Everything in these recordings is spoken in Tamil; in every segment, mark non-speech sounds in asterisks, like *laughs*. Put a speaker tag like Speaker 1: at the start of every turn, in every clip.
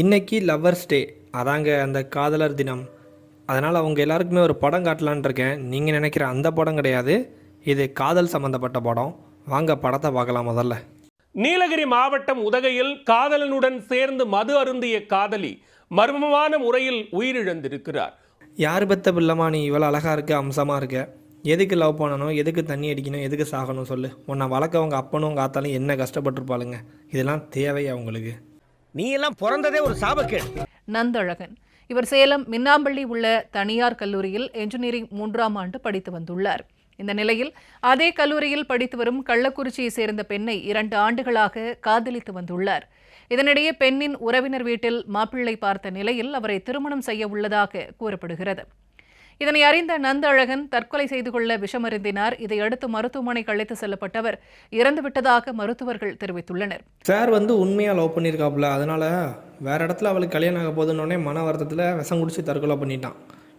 Speaker 1: இன்னைக்கு லவ்வர்ஸ் டே. அதாங்க அந்த காதலர் தினம். அதனால் அவங்க எல்லாருக்குமே ஒரு படம் காட்டலான்னு இருக்கேன். நீங்கள் நினைக்கிற அந்த படம் கிடையாது. இது காதல் சம்மந்தப்பட்ட படம். வாங்க படத்தை பார்க்கலாம் முதல்ல.
Speaker 2: நீலகிரி மாவட்டம் உதகையில் காதலனுடன் சேர்ந்து மது அருந்திய காதலி மர்மமான முறையில் உயிரிழந்திருக்கிறார்.
Speaker 1: யார் பெத்த பிள்ளைமா நீ இவ்வளோ அழகாக இருக்க அம்சமாக இருக்க? எதுக்கு லவ் பண்ணணும்? எதுக்கு தண்ணி அடிக்கணும்? எதுக்கு சாகணும்? சொல்லு. உன்னை வளர்க்க அவங்க அப்பனும் உங்கள் ஆத்தாலும் என்ன கஷ்டப்பட்டிருப்பாளுங்க? இதெல்லாம் தேவையா உங்களுக்கு?
Speaker 3: நீ எல்லாம் பிறந்ததே ஒரு சாபக்கேடு.
Speaker 4: நந்தழகன். இவர் சேலம் மின்னாம்பள்ளி உள்ள தனியார் கல்லூரியில் என்ஜினியரிங் மூன்றாம் ஆண்டு படித்து வந்துள்ளார். இந்த நிலையில் அதே கல்லூரியில் படித்து வரும் கள்ளக்குறிச்சியை சேர்ந்த பெண்ணை இரண்டு ஆண்டுகளாக காதலித்து வந்துள்ளார். இதனிடையே பெண்ணின் உறவினர் வீட்டில் மாப்பிள்ளை பார்த்த நிலையில் அவரை திருமணம் செய்ய உள்ளதாக கூறப்படுகிறது. இதனை அறிந்த நந்தழகன் தற்கொலை செய்து கொள்ள விஷமருந்தினார். இதையடுத்து மருத்துவமனைக்கு அழைத்து செல்லப்பட்டவர் இறந்துவிட்டதாக மருத்துவர்கள் தெரிவித்துள்ளனர்.
Speaker 1: சார் வந்து உண்மையாக லவ் பண்ணியிருக்காப்புல அதனால் வேற இடத்துல அவளுக்கு கல்யாணம் ஆக போதுன்னொடனே மன வருத்தத்தில் விஷம் குடிச்சு தற்கொலை பண்ணிட்டான்.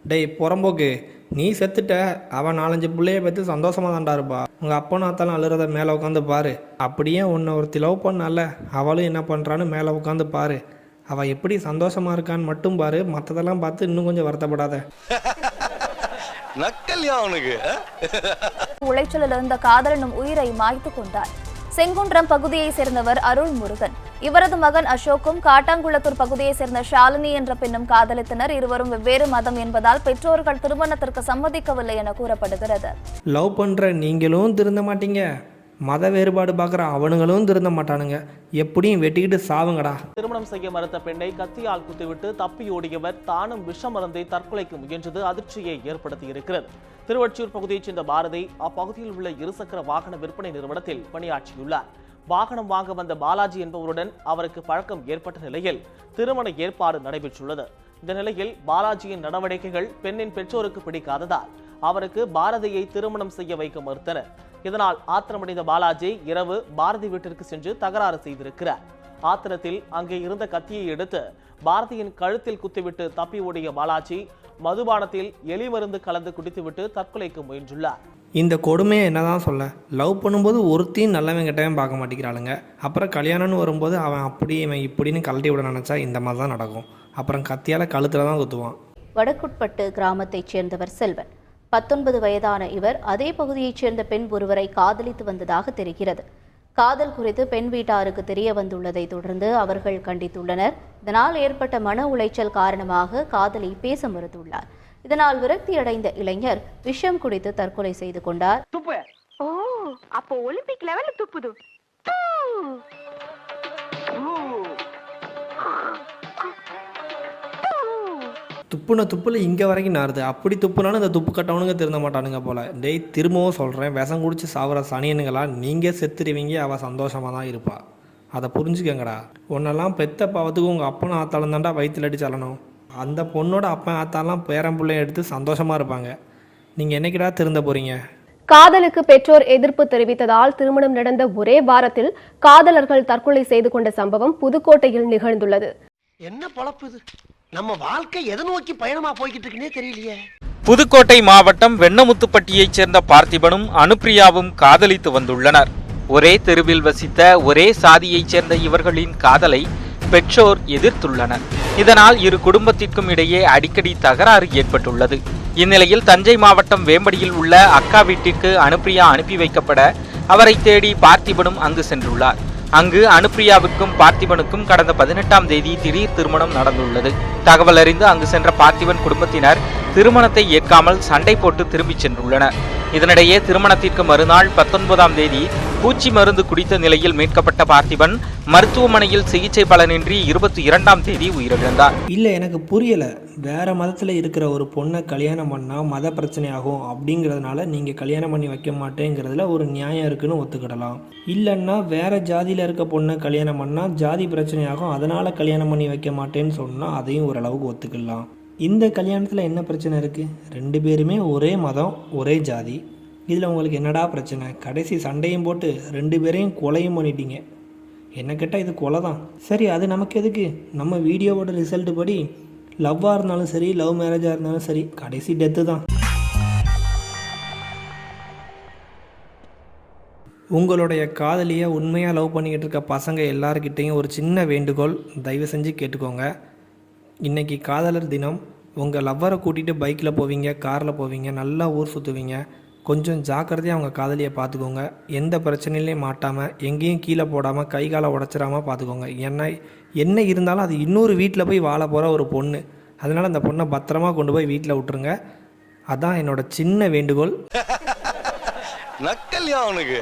Speaker 1: டேய் புறம்போக்கு. நீ செத்துட்ட. அவன் நாலஞ்சு பிள்ளைய பற்றி சந்தோஷமாக தான்டா இருப்பா. உங்கள் அப்பனும் அத்தாலும் அழுறத மேலே உட்காந்து பாரு. அப்படியே உன்னை ஒருத்தி லவ் பண்ணால அவளும் என்ன பண்ணுறான்னு மேலே உட்காந்து பாரு. அவள் எப்படி சந்தோஷமாக இருக்கான்னு மட்டும் பாரு. மற்றதெல்லாம் பார்த்து இன்னும் கொஞ்சம் வருத்தப்படாத. *laughs*
Speaker 5: நக்கல்யா அவனுக்கு.
Speaker 6: உளைச்சலில் இருந்த காதலனும் உயிரை மாய்த்து கொண்டார். செங்குன்றம் பகுதியைச் சேர்ந்தவர் அருள் முருகன் இவரது மகன் அசோக்கும் காட்டாங்குளத்தூர் பகுதியைச் சேர்ந்த ஷாலினி என்ற பெண்ணும் காதலித்தனர். இருவரும் வெவ்வேறு மதம் என்பதால் பெற்றோர்கள் திருமணத்திற்கு சம்மதிக்கவில்லை என கூறப்படுகிறது.
Speaker 1: லவ் பண்ணுற நீங்களும் திருந்த மாட்டீங்க. மத வேறுபாடு பார்க்குற அவனுங்களும் திருந்த மாட்டானுங்க. எப்படியும் வெட்டிக்கிட்டு சாவுங்கடா.
Speaker 7: திருமணம் செய்ய மறுத்த பெண்ணை கத்தியால் குத்திவிட்டு தப்பி ஓடியவர் தானும் விஷம் தற்கொலைக்கு முயன்றது அதிர்ச்சியை ஏற்படுத்தியிருக்கிறது திருவொற்றியூர் பகுதியைச் சேர்ந்த பாரதி அப்பகுதியில் உள்ள இருசக்கர வாகன விற்பனை நிறுவனத்தில் பணியாற்றியுள்ளார். வாகனம் வாங்க வந்த பாலாஜி என்பவருடன் அவருக்கு பழக்கம் ஏற்பட்ட நிலையில் திருமண ஏற்பாடு நடைபெற்றுள்ளது. இந்த நிலையில் பாலாஜியின் நடவடிக்கைகள் பெண்ணின் பெற்றோருக்கு பிடிக்காததால் அவருக்கு பாரதியை திருமணம் செய்ய வைக்க மறுத்தனர். இதனால் ஆத்திரமடைந்த பாலாஜி இரவு பாரதி வீட்டிற்கு சென்று தகராறு செய்திருக்கிறார். ஆத்திரத்தில் அங்கே இருந்த கத்தியை எடுத்து பாரதியின் கழுத்தில் குத்திவிட்டு தப்பி ஓடிய பாலாஜி மதுபானத்தில் எலி மருந்து கலந்து குடித்துவிட்டு தற்கொலைக்கு முயன்றுள்ளார்.
Speaker 1: இந்த கொடுமையை என்னதான் சொல்ல லவ் பண்ணும்போது ஒருத்தையும் நல்லவன் கெட்டவன் பார்க்க மாட்டேங்கிறாளுங்க. அப்புறம் கல்யாணம்னு வரும்போது அவன் அப்படி இவன் இப்படின்னு கழட்டி விட நினச்சா இந்த மாதிரி தான் நடக்கும். அப்புறம் கத்தியால் கழுத்தில் தான் குத்துவான்
Speaker 8: வடக்குட்பட்டு கிராமத்தைச் சேர்ந்தவர் செல்வன். பத்தொன்பது வயதான இவர் அதே பகுதியைச் சேர்ந்த பெண் ஒருவரை காதலித்து வந்ததாக தெரிகிறது. காதல் குறித்து பெண் வீட்டாருக்கு தெரிய வந்துள்ளதை தொடர்ந்து அவர்கள் கண்டித்துள்ளனர். இதனால் ஏற்பட்ட மன உளைச்சல் காரணமாக காதலி பேச மறுத்துள்ளார். இதனால் விரக்தியடைந்த இளைஞர் விஷம் குடித்து தற்கொலை செய்து கொண்டார்.
Speaker 9: ஓ அப்போ ஒலிம்பிக் லெவல்ல துப்புது.
Speaker 1: துப்புன துப்புல இங்கே வரைக்கும் நாருது அப்படி துப்புனாலும் இந்த துப்பு கட்டவனுங்க திருந்த மாட்டானுங்க போல. டேய் திரும்பவும் சொல்கிறேன் விஷம் குடிச்சு சாவுற சனியனுங்களா நீங்கள் செத்துருவீங்க அவள் சந்தோஷமாக தான் இருப்பா. அதை புரிஞ்சுக்கங்கடா. உன்னெல்லாம் பெத்த பாவத்துக்கு உங்கள் அப்பனும் ஆத்தாலும் தாண்டா வயிற்றுல அடிச்சு அழணும் அந்த பொண்ணோட அப்பன் ஆத்தாலாம் பேரன் பிள்ளைய எடுத்து சந்தோஷமாக இருப்பாங்க. நீங்கள் என்னைக்கிடா திருந்த போகிறீங்க
Speaker 10: காதலுக்கு பெற்றோர் எதிர்ப்பு தெரிவித்ததால் திருமணம் நடந்த ஒரே வாரத்தில் காதலர்கள் தற்கொலை செய்து கொண்ட சம்பவம் புதுக்கோட்டையில் நிகழ்ந்துள்ளது.
Speaker 3: என்ன பொழப்பு இது? நம்ம வாழ்க்கை எதை நோக்கி பயணமா போய்கிட்டு இருக்குன்னே தெரியலையே.
Speaker 11: புதுக்கோட்டை மாவட்டம் வெண்ணமுத்துப்பட்டியைச் சேர்ந்த பார்த்திபனும் அனுப்பிரியாவும் காதலித்து வந்துள்ளனர். ஒரே தெருவில் வசித்த ஒரே சாதியைச் சேர்ந்த இவர்களின் காதலை பெற்றோர் எதிர்த்துள்ளனர். இதனால் இரு குடும்பத்திற்கும் இடையே அடிக்கடி தகராறு ஏற்பட்டுள்ளது. இந்நிலையில் தஞ்சை மாவட்டம் வேம்படியில் உள்ள அக்கா வீட்டிற்கு அனுப்பிரியா அனுப்பி வைக்கப்பட அவரை தேடி பார்த்திபனும் அங்கு சென்றுள்ளார். அங்கு அனுப்பிரியாவுக்கும் பார்த்திபனுக்கும் கடந்த பதினெட்டாம் தேதி திடீர் திருமணம் நடந்துள்ளது. தகவல் அறிந்து அங்கு சென்ற பார்த்திபன் குடும்பத்தினர் திருமணத்தை ஏற்காமல் சண்டை போட்டு திரும்பிச் சென்றுள்ளனர். இதனிடையே திருமணத்திற்கு மறுநாள் பத்தொன்பதாம் தேதி பூச்சி மருந்து குடித்த நிலையில் மீட்கப்பட்ட பார்த்திபன் மருத்துவமனையில் சிகிச்சை பலனின்றி இருபத்தி இரண்டாம் தேதி உயிரிழந்தார்.
Speaker 1: இல்லை எனக்கு புரியலை. வேறு மதத்தில் இருக்கிற ஒரு பொண்ணை கல்யாணம் பண்ணால் மத பிரச்சனை ஆகும் அப்படிங்கிறதுனால நீங்கள் கல்யாணம் பண்ணி வைக்க மாட்டேங்கிறதுல ஒரு நியாயம் இருக்குன்னு ஒத்துக்கிடலாம். இல்லைன்னா வேறு ஜாதியில் இருக்க பொண்ணை கல்யாணம் பண்ணால் ஜாதி பிரச்சனை ஆகும் அதனால் கல்யாணம் பண்ணி வைக்க மாட்டேன்னு சொன்னால் அதையும் ஓரளவுக்கு ஒத்துக்கலாம் இந்த கல்யாணத்தில் என்ன பிரச்சனை இருக்குது ரெண்டு பேருமே ஒரே மதம் ஒரே ஜாதி. இதில் உங்களுக்கு என்னடா பிரச்சனை? கடைசி சண்டையும் போட்டு ரெண்டு பேரையும் கொலையும் பண்ணிட்டீங்க. என்ன கேட்டால் இது கொலை தான் சரி அது நமக்கு எதுக்கு? நம்ம வீடியோவோட ரிசல்ட்டு படி லவ்வாக இருந்தாலும் சரி லவ் மேரேஜாக இருந்தாலும் சரி கடைசி டெத்து தான். உங்களுடைய காதலியை உண்மையாக லவ் பண்ணிக்கிட்டு இருக்க பசங்க எல்லாருக்கிட்டேயும் ஒரு சின்ன வேண்டுகோள் தயவு செஞ்சு கேட்டுக்கோங்க. இன்றைக்கி காதலர் தினம் உங்கள் லவ்வரை கூட்டிகிட்டு பைக்கில் போவீங்க காரில் போவீங்க நல்லா ஊர் சுற்றுவீங்க கொஞ்சம் ஜாக்கிரதையாக அவங்க காதலியை பார்த்துக்கோங்க எந்த பிரச்சனையிலையும் மாட்டாமல் எங்கேயும் கீழே போடாமல் கை காலை உடச்சிடாமல் பார்த்துக்கோங்க என்ன என்ன இருந்தாலும் அது இன்னொரு வீட்டில் போய் வாழ போகிற ஒரு பொண்ணு. அதனால் அந்த பொண்ணை பத்திரமா கொண்டு போய் வீட்டில் விட்டுருங்க. அதான் என்னோட சின்ன வேண்டுகோள்.
Speaker 3: நக்கல்யா அவனுக்கு.